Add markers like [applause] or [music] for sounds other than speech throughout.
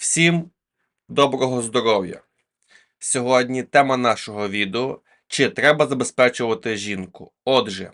Всім доброго здоров'я! Сьогодні тема нашого відео чи треба забезпечувати жінку. Отже,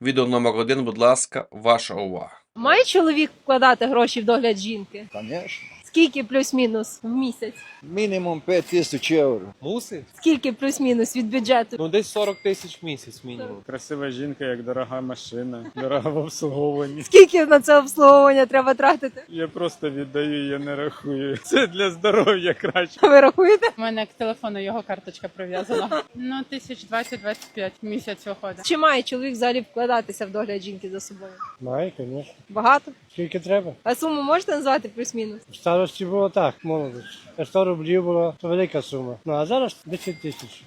відео номер один, будь ласка, ваша увага. Має чоловік вкладати гроші в догляд жінки? Конечно. Скільки плюс-мінус в місяць? Мінімум 5 тисяч євро. Мусить? Скільки плюс-мінус від бюджету? Ну десь 40 тисяч в місяць мінімум. Красива жінка, як дорога машина, дорога в обслуговуванні. Скільки на це обслуговування треба тратити? Я просто віддаю, я не рахую. Це для здоров'я краще. Ви рахуєте? У мене к телефону його карточка прив'язана. Ну, тисяч 20-25 в місяць виходить. Чи має чоловік взагалі вкладатися в догляд жінки за собою? Має, звісно. Багато? Скільки треба. А суму можете назвати плюс-мінус? Старості було так, молодість. 100 рублів було то велика сума. Ну а зараз 10 тисяч.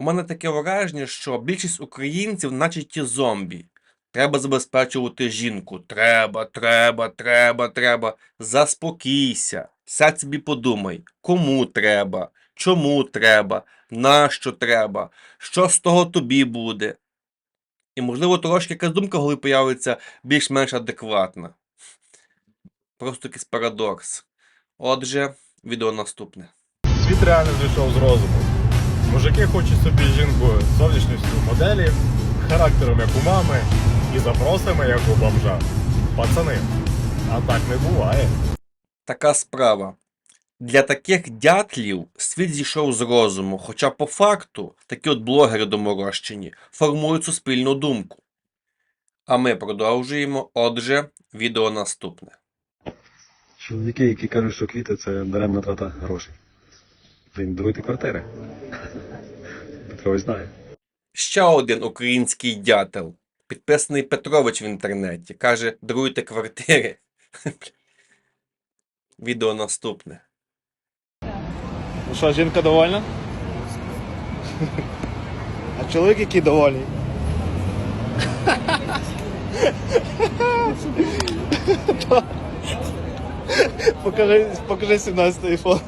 У мене таке враження, що більшість українців, наче ті зомбі. Треба забезпечувати жінку. Треба, треба, треба, треба. Заспокійся. Сядь собі подумай, кому треба, чому треба, нащо треба, що з того тобі буде. І, можливо, трошки якась думка голові появиться більш-менш адекватна. Просто якийсь парадокс. Отже, відео наступне. Світ реально зійшов з розуму. Мужики хочуть собі жінку з зовнішністю моделі, характером як у мами і запросами як у бомжа. Пацани, а так не буває. Така справа. Для таких дятлів світ зійшов з розуму, хоча по факту такі от блогери доморощені формують суспільну думку. А ми продовжуємо. Отже, відео наступне. Чоловіки, які кажуть, що квіти це даремна трата грошей. Їм даруйте квартири. [laughs] Петрович знає. Ще один український дятел, підписаний Петрович в інтернеті, каже: даруйте квартири. [laughs] Відео наступне. Ну що, жінка довольна? А чоловік який довольний? [laughs] покажи, покажи 17 айфон.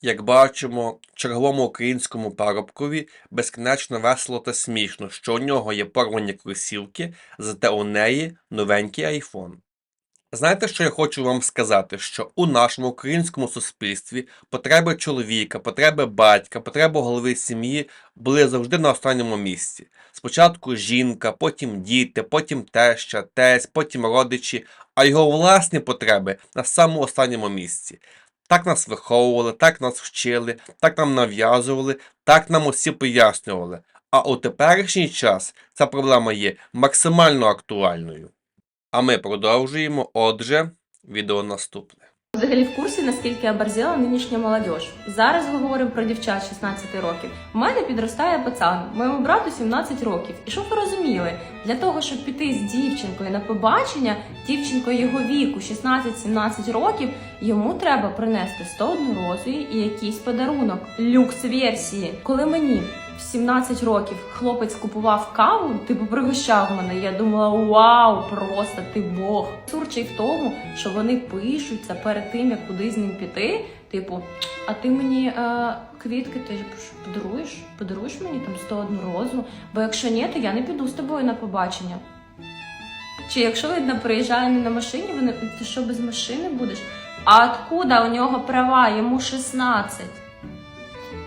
Як бачимо, черговому українському парубкові безкінечно весело та смішно, що у нього є порвані кросівки, зате у неї новенький айфон. Знаєте, що я хочу вам сказати? Що у нашому українському суспільстві потреби чоловіка, потреби батька, потреби голови сім'ї були завжди на останньому місці. Спочатку жінка, потім діти, потім теща, тесть, потім родичі, а його власні потреби на самому останньому місці. Так нас виховували, так нас вчили, так нам нав'язували, так нам усі пояснювали. А у теперішній час ця проблема є максимально актуальною. А ми продовжуємо. Отже, відео наступне. Взагалі в курсі, наскільки оборзіла нинішня молодь. Зараз говоримо про дівчат 16 років. У мене підростає пацан, моєму брату 17 років. І щоб ви розуміли, для того, щоб піти з дівчинкою на побачення, дівчинкою його віку 16-17 років, йому треба принести 101 розу і якийсь подарунок, люкс версії. Коли мені в 17 років хлопець купував каву, типу пригощав мене. Я думала, вау, просто ти Бог. Сурчий в тому, що вони пишуться перед тим, як куди з ним піти. Типу, а ти мені е, квітки ти подаруєш? Подаруєш мені там 101 розу? Бо якщо ні, то я не піду з тобою на побачення. Чи якщо він приїжджає не на машині, вони ти що без машини будеш? А откуда у нього права? Йому 16.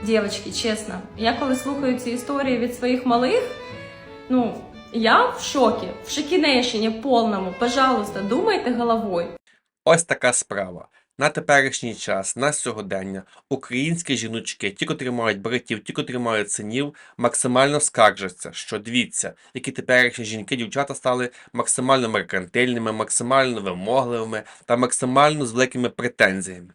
Дівчатки, чесно, я коли слухаю ці історії від своїх малих, ну я в шокі, в шокінейшені повному. Пожалуйста, думайте головою. Ось така справа. На теперішній час, на сьогодення, українські жіночки, ті, котрі мають братів, ті, котрі мають синів, максимально скаржаться, що дивіться, які теперішні жінки, дівчата стали максимально меркантильними, максимально вимогливими та максимально з великими претензіями.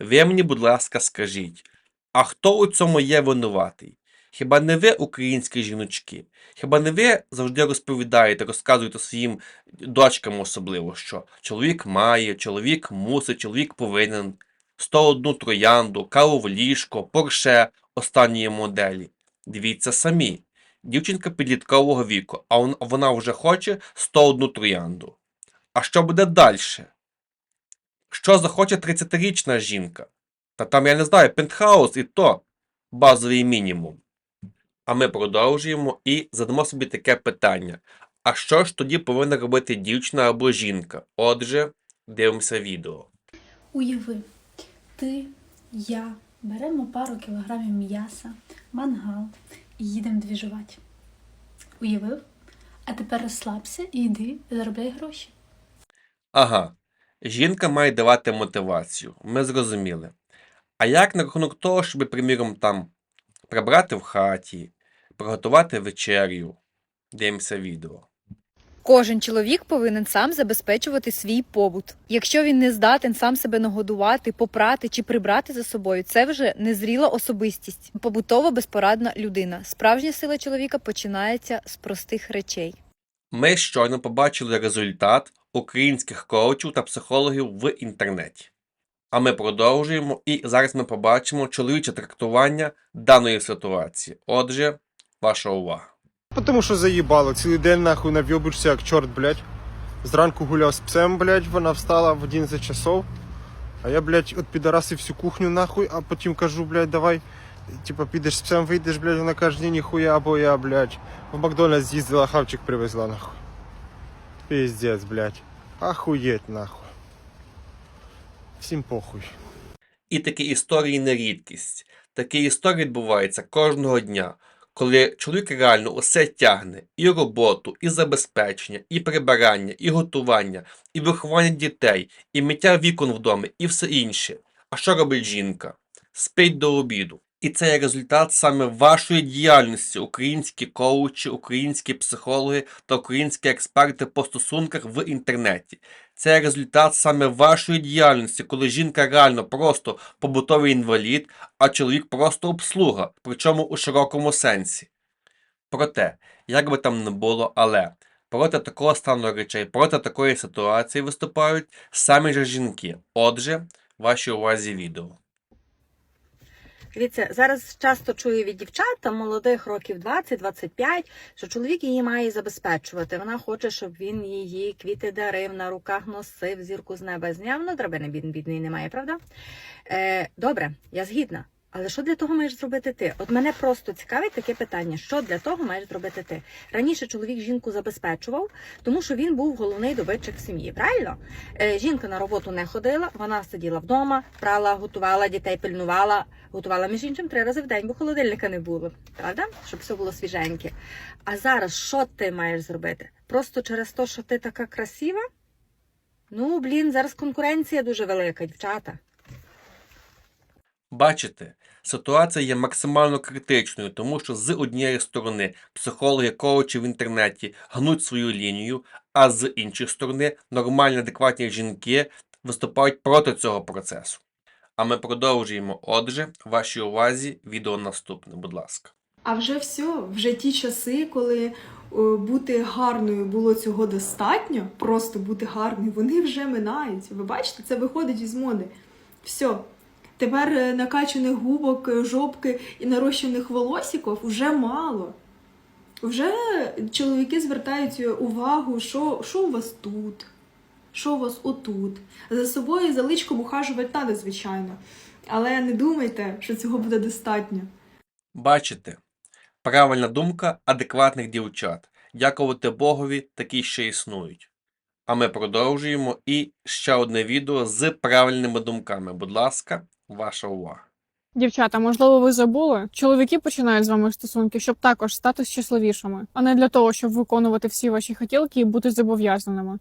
Ви мені, будь ласка, скажіть, а хто у цьому є винуватий? Хіба не ви, українські жіночки? Хіба не ви завжди розповідаєте, розказуєте своїм дочкам особливо, що чоловік має, чоловік мусить, чоловік повинен 101 троянду, каву в ліжко, порше останньої моделі. Дивіться самі. Дівчинка підліткового віку, а вона вже хоче 101 троянду. А що буде далі? Що захоче 30-річна жінка? Та там, я не знаю, пентхаус і то базовий мінімум. А ми продовжуємо і задамо собі таке питання: а що ж тоді повинна робити дівчина або жінка? Отже, дивимося відео. Уяви, ти, я беремо пару кілограмів м'яса, мангал і їдемо двіжувати. Уявив? А тепер розслабся і йди заробляй гроші. Ага, жінка має давати мотивацію. Ми зрозуміли. А як на рахунок того, щоб, приміром, там прибрати в хаті, приготувати вечерю? Дивимося відео. Кожен чоловік повинен сам забезпечувати свій побут. Якщо він не здатен сам себе нагодувати, попрати чи прибрати за собою, це вже незріла особистість, побутово безпорадна людина. Справжня сила чоловіка починається з простих речей. Ми щойно побачили результат українських коучів та психологів в інтернеті. А ми продовжуємо, і зараз ми побачимо чоловіче трактування даної ситуації. Отже, ваша увага. Потому що заїбало, цілий день нахуй навйобишся як чорт, блядь. Зранку гуляв з псем, блядь, вона встала в 11 часов. А я, блядь, от підарасив всю кухню нахуй, а потім кажу, блядь, давай, типа, підеш з псем, вийдеш, блядь, вона каже, ні, ніхуя, бо я, блядь, в Макдональдс з'їздила, хавчик привезла, нахуй. Пиздец, блядь. Охуєть, нахуй. Всім похуй. І такі історії не рідкість. Такі історії відбуваються кожного дня, коли чоловік реально усе тягне: і роботу, і забезпечення, і прибирання, і готування, і виховання дітей, і миття вікон вдома, і все інше. А що робить жінка? Спить до обіду. І це є результат саме вашої діяльності, українські коучі, українські психологи та українські експерти по стосунках в інтернеті. Це результат саме вашої діяльності, коли жінка реально просто побутовий інвалід, а чоловік просто обслуга, причому у широкому сенсі. Проте, як би там не було, але проти такого стану речей, проти такої ситуації виступають самі ж жінки. Отже, вашій увазі відео. Дивіться, зараз часто чую від дівчат, там молодих років 20-25, що чоловік її має забезпечувати. Вона хоче, щоб він її квіти дарив, на руках носив, зірку з неба зняв. Ну, драбини бідний, немає, правда? Е, добре, я згідна. Але що для того маєш зробити ти? От мене просто цікавить таке питання: що для того маєш зробити ти? Раніше чоловік жінку забезпечував, тому що він був головний добитчик сім'ї. Правильно? Е, жінка на роботу не ходила, вона сиділа вдома, прала, готувала, дітей пильнувала, готувала між іншим три рази в день, бо холодильника не було. Правда? Щоб все було свіженьке. А зараз що ти маєш зробити? Просто через те, що ти така красива? Ну, блін, зараз конкуренція дуже велика, дівчата. Бачите, ситуація є максимально критичною, тому що з однієї сторони психологи, коучі в інтернеті гнуть свою лінію, а з іншої сторони нормальні адекватні жінки виступають проти цього процесу. А ми продовжуємо. Отже, вашій увазі відео наступне, будь ласка. А вже все, вже ті часи, коли о, бути гарною було цього достатньо, просто бути гарною, вони вже минають. Ви бачите, це виходить із моди. Все. Тепер е, накачаних губок, е, жопки і нарощених волосиків вже мало. Вже чоловіки звертають увагу, що, що у вас тут, що у вас отут. За собою за личком ухажувати треба, звичайно. Але не думайте, що цього буде достатньо. Бачите, правильна думка адекватних дівчат. Дякувати Богові, такі ще існують. А ми продовжуємо і ще одне відео з правильними думками. Будь ласка, ваша увага. Дівчата, можливо, ви забули? Чоловіки починають з вами стосунки, щоб також стати щасливішими, а не для того, щоб виконувати всі ваші хотілки і бути зобов'язаними.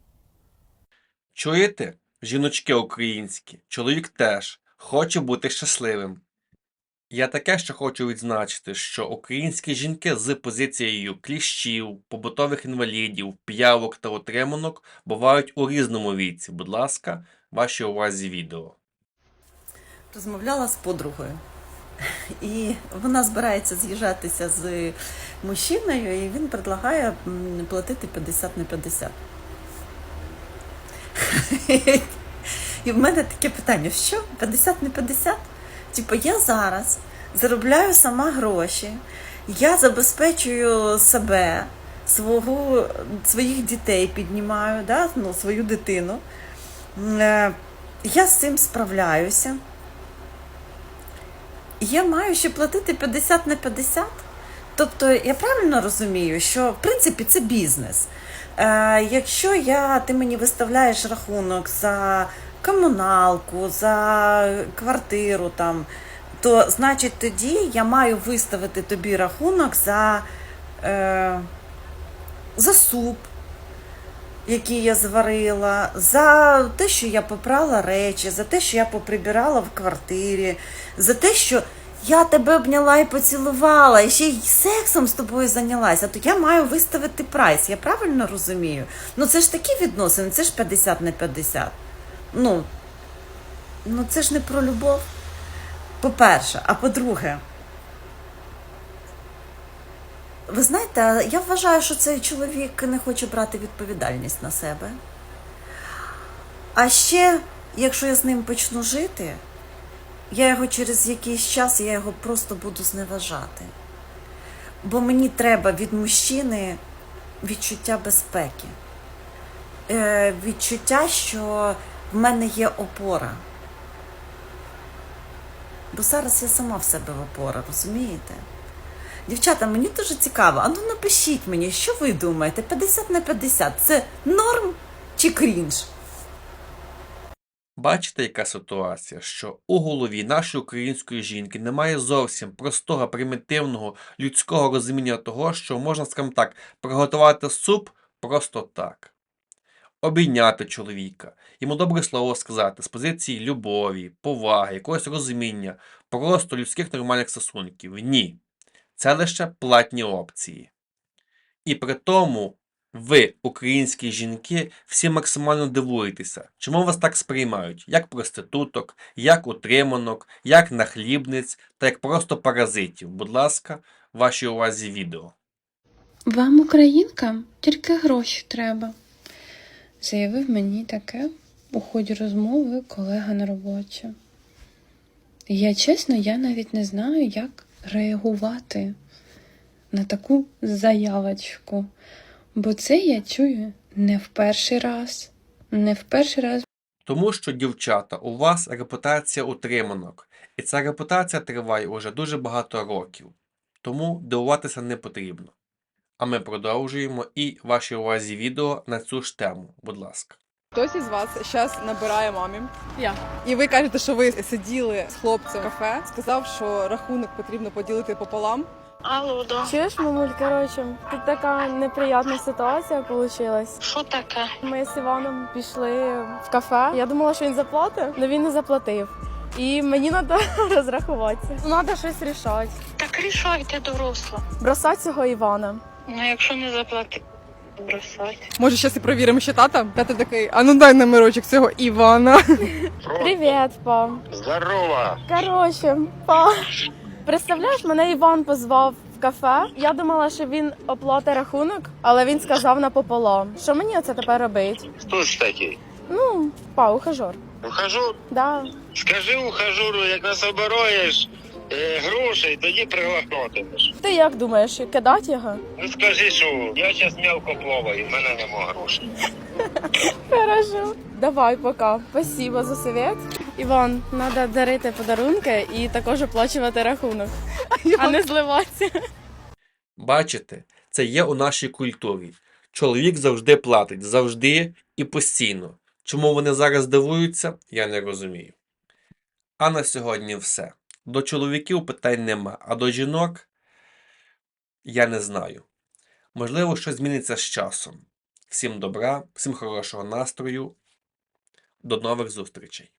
Чуєте, жіночки українські, чоловік теж хоче бути щасливим. Я таке ще хочу відзначити, що українські жінки з позицією кліщів, побутових інвалідів, п'явок та отриманок бувають у різному віці. Будь ласка, вашій увазі відео. Розмовляла з подругою. І вона збирається з'їжджатися з мужчиною, і він предлагає платити 50 на 50. І в мене таке питання: що? 50 на 50? Типу, я зараз заробляю сама гроші, я забезпечую себе, свого, своїх дітей піднімаю, да? ну, свою дитину. Е, Я з цим справляюся. Я маю ще платити 50 на 50, Тобто, я правильно розумію, що в принципі це бізнес. Е, якщо я, ти мені виставляєш рахунок за комуналку, за квартиру там, то значить тоді я маю виставити тобі рахунок за, е, за суп, який я зварила, за те, що я попрала речі, за те, що я поприбирала в квартирі, за те, що я тебе обняла і поцілувала, і ще й сексом з тобою зайнялася, то я маю виставити прайс. Я правильно розумію? Ну це ж такі відносини, це ж 50 на 50. Ну, ну це ж не про любов. По-перше, а по-друге, ви знаєте, я вважаю, що цей чоловік не хоче брати відповідальність на себе. А ще, якщо я з ним почну жити, я його через якийсь час я його просто буду зневажати. Бо мені треба від мужчини відчуття безпеки, е, відчуття, що в мене є опора. Бо зараз я сама в себе в опора, розумієте? Дівчата, мені дуже цікаво. А ну напишіть мені, що ви думаєте? 50 на 50 це норм чи крінж? Бачите, яка ситуація, що у голові нашої української жінки немає зовсім простого, примітивного людського розуміння того, що можна, скажімо так, приготувати суп просто так. Обійняти чоловіка, йому добре слово сказати з позиції любові, поваги, якогось розуміння, просто людських нормальних стосунків. Ні. Це лише платні опції. І при тому ви, українські жінки, всі максимально дивуєтеся, чому вас так сприймають, як проституток, як утриманок, як нахлібниць та як просто паразитів. Будь ласка, вашій увазі відео. Вам, українкам, тільки гроші треба, заявив мені таке у ході розмови колега на роботі. Я чесно, я навіть не знаю, як реагувати на таку заявочку, бо це я чую не в перший раз, не в перший раз. Тому що, дівчата, у вас репутація утриманок, і ця репутація триває уже дуже багато років. Тому дивуватися не потрібно. А ми продовжуємо і вашій увазі відео на цю ж тему, будь ласка. Хтось із вас зараз набирає мамі. Я. І ви кажете, що ви сиділи з хлопцем в кафе, сказав, що рахунок потрібно поділити пополам. Алло, да. Чуєш, мамуль, коротше, тут така неприятна ситуація вийшла. Що таке? Ми з Іваном пішли в кафе. Я думала, що він заплатить, але він не заплатив. І мені треба [laughs] розрахуватися. Треба щось рішати. Так рішайте, доросла. Бросати цього Івана. Ну, якщо не заплатити, бросати. Може, зараз і провіримо ще тата. Тата такий, а ну дай номерочок цього Івана. [laughs] Привіт, па. Здорово! Коротше, па. Представляєш, мене Іван позвав в кафе. Я думала, що він оплатить рахунок, але він сказав напополам. Що мені це тепер робить? Хто ж такий? Ну, па, ухажор. Ухажу? Да. Скажи ухажуру, як насобираєш е, грошей, тоді приглахнутимеш. Ти як думаєш, кидати його? Ну скажи, що я зараз мелко плаваю, в мене нема грошей. Хорошо. Давай, пока. Спасибо за совет. Іван, треба дарити подарунки і також оплачувати рахунок, а не зливатися. Бачите, це є у нашій культурі. Чоловік завжди платить, завжди і постійно. Чому вони зараз дивуються, я не розумію. А на сьогодні все. До чоловіків питань нема, а до жінок я не знаю. Можливо, щось зміниться з часом. Всім добра, всім хорошого настрою. До нових зустрічей.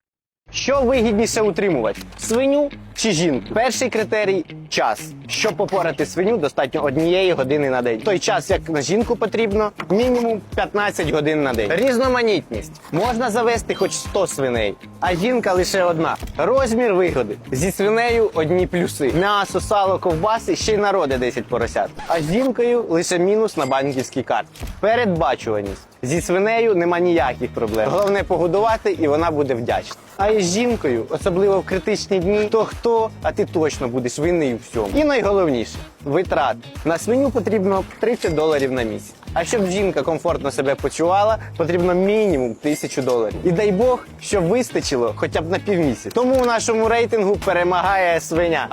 Що вигідніше утримувати? Свиню чи жінку? Перший критерій час. Щоб попорати свиню, достатньо однієї години на день. Той час, як на жінку потрібно, мінімум 15 годин на день. Різноманітність. Можна завести хоч 100 свиней, а жінка лише одна. Розмір вигоди. Зі свинею одні плюси. М'ясо, сало, ковбаси ще й народи 10 поросят. А з жінкою лише мінус на банківській карті. Передбачуваність. Зі свинею нема ніяких проблем. Головне погодувати, і вона буде вдячна. А із жінкою, особливо в критичні дні, то хто, а ти точно будеш винний у всьому. І найголовніше витрат. На свиню потрібно 30 доларів на місяць. А щоб жінка комфортно себе почувала, потрібно мінімум тисячу доларів. І дай Бог, щоб вистачило хоча б на півмісяця. Тому у нашому рейтингу перемагає свиня.